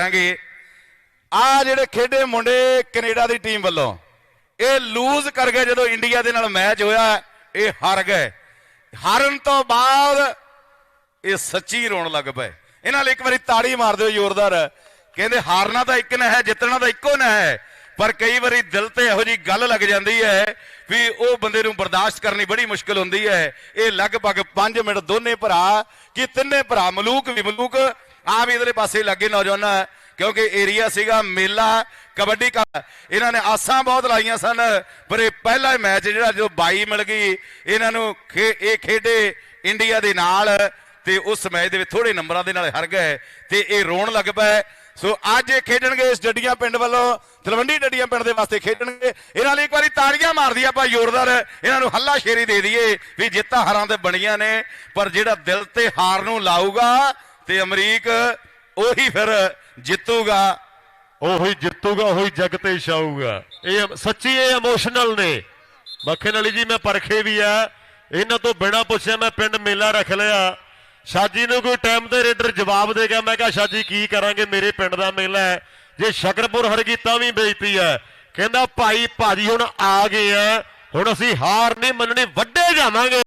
ਕਰਾਂਗੇ ਆ ਜਿਹੜੇ ਖੇਡੇ ਮੁੰਡੇ ਕੈਨੇਡਾ ਦੀ ਟੀਮ ਵੱਲੋਂ, ਇਹ ਲੂਜ਼ ਕਰ ਗਏ ਜਦੋਂ ਇੰਡੀਆ ਦੇ ਨਾਲ ਮੈਚ ਹੋਇਆ, ਇਹ ਹਾਰ ਗਏ। ਹਾਰਨ ਤੋਂ ਬਾਅਦ ਇਹ ਸੱਚੀ ਰੋਣ ਲੱਗ ਪਏ। ਇਹਨਾਂ ਲਈ ਇੱਕ ਵਾਰੀ ਤਾੜੀ ਮਾਰ ਦਿਓ ਜ਼ੋਰਦਾਰ। ਕਹਿੰਦੇ ਹਾਰਨਾ ਤਾਂ ਇੱਕ ਨਾ ਹੈ ਜਿੱਤਣਾ ਤਾਂ ਇੱਕੋ ਨਾ ਹੈ ਪਰ ਕਈ ਵਾਰੀ ਦਿਲ ਤੇ ਇਹੋ ਜੀ ਗੱਲ ਲੱਗ ਜਾਂਦੀ ਹੈ ਵੀ ਉਹ ਬੰਦੇ ਨੂੰ ਬਰਦਾਸ਼ਤ ਕਰਨੀ ਬੜੀ ਮੁਸ਼ਕਲ ਹੁੰਦੀ ਹੈ। ਇਹ ਲਗਭਗ 5 ਮਿੰਟ ਦੋਨੇ ਭਰਾ, ਕਿ ਤਿੰਨੇ ਭਰਾ ਮਲੂਕ ਵੀ ਮਲੂਕ ਆ ਵੀ ਇਧਰਲੇ ਪਾਸੇ ਲੱਗੇ ਨੌਜਵਾਨਾਂ, ਕਿਉਂਕਿ ਏਰੀਆ ਸੀਗਾ ਮੇਲਾ, ਕਬੱਡੀ ਦਾ ਇਹਨਾਂ ਨੇ ਆਸਾਂ ਬਹੁਤ ਲਾਈਆਂ ਸਨ, ਪਰ ਇਹ ਪਹਿਲਾ ਮੈਚ ਜਿਹੜਾ ਜਦੋਂ 22 ਮਿਲ ਗਈ, ਇਹਨਾਂ ਨੂੰ ਇਹ ਖੇਡੇ ਇੰਡੀਆ ਦੇ ਨਾਲ, ਤੇ ਉਸ ਮੈਚ ਦੇ ਵਿੱਚ ਥੋੜੇ ਨੰਬਰਾਂ ਦੇ ਨਾਲ ਹਾਰ ਗਏ, ਤੇ ਇਹ ਰੋਣ ਲੱਗ ਪਏ। ਸੋ ਅੱਜ ਇਹ ਖੇਡਣਗੇ ਇਸ ਡੱਡੀਆਂ ਪਿੰਡ ਵੱਲੋਂ, ਤਲਵੰਡੀ ਡੱਡੀਆਂ ਪਿੰਡ ਦੇ ਵਾਸਤੇ ਖੇਡਣਗੇ। ਇਹਨਾਂ ਲਈ ਇੱਕ ਵਾਰੀ ਤਾੜੀਆਂ ਮਾਰਦੀ ਆਪਾਂ ਜ਼ੋਰਦਾਰ, ਇਹਨਾਂ ਨੂੰ ਹੱਲਾ ਸ਼ੇਰੀ ਦੇ ਦਈਏ ਵੀ ਜਿੱਤਾਂ ਹਾਰਾਂ ਤੇ ਬਣੀਆਂ ਨੇ, ਪਰ ਜਿਹੜਾ ਦਿਲ ਤੇ ਹਾਰ ਨੂੰ ਲਾਊਗਾ ਤੇ ਅਮਰੀਕ ਉਹੀ ਫਿਰ ਜਿੱਤੂਗਾ। ਉਹੀ ਜਿੱਤੂਗਾ, ਉਹੀ ਜਗ ਤੇ ਛਾਊਗਾ। ਇਹ ਸੱਚੀ ਇਹ ਇਮੋਸ਼ਨਲ ਨੇ। ਮੱਖਣ ਵਾਲੀ ਜੀ, ਮੈਂ ਪਰਖੇ ਵੀ ਆ। ਇਹਨਾਂ ਤੋਂ ਬਿਨਾ ਪੁੱਛਿਆ ਮੈਂ ਪਿੰਡ ਮੇਲਾ ਰੱਖ ਲਿਆ। ਸ਼ਾਜੀ ਨੂੰ ਕੋਈ ਟਾਈਮ ਤੇ ਰੇਡਰ ਜਵਾਬ ਦੇ ਗਿਆ। ਮੈਂ ਕਿਹਾ, ਸ਼ਾਜੀ, ਕੀ ਕਰਾਂਗੇ? ਮੇਰੇ ਪਿੰਡ ਦਾ ਮੇਲਾ ਹੈ। ਜੇ ਸ਼ਕਰਪੁਰ ਹਰਗੀ ਤਾਂ ਵੀ ਬੇਇੱਜ਼ਤੀ ਹੈ। ਕਹਿੰਦਾ, ਭਾਈ, ਭਾਜੀ ਹੁਣ ਆ ਗਏ ਆ। ਹੁਣ ਅਸੀਂ ਹਾਰ ਨਹੀਂ ਮੰਨਣੀ, ਵੱਡੇ ਜਾਵਾਂਗੇ।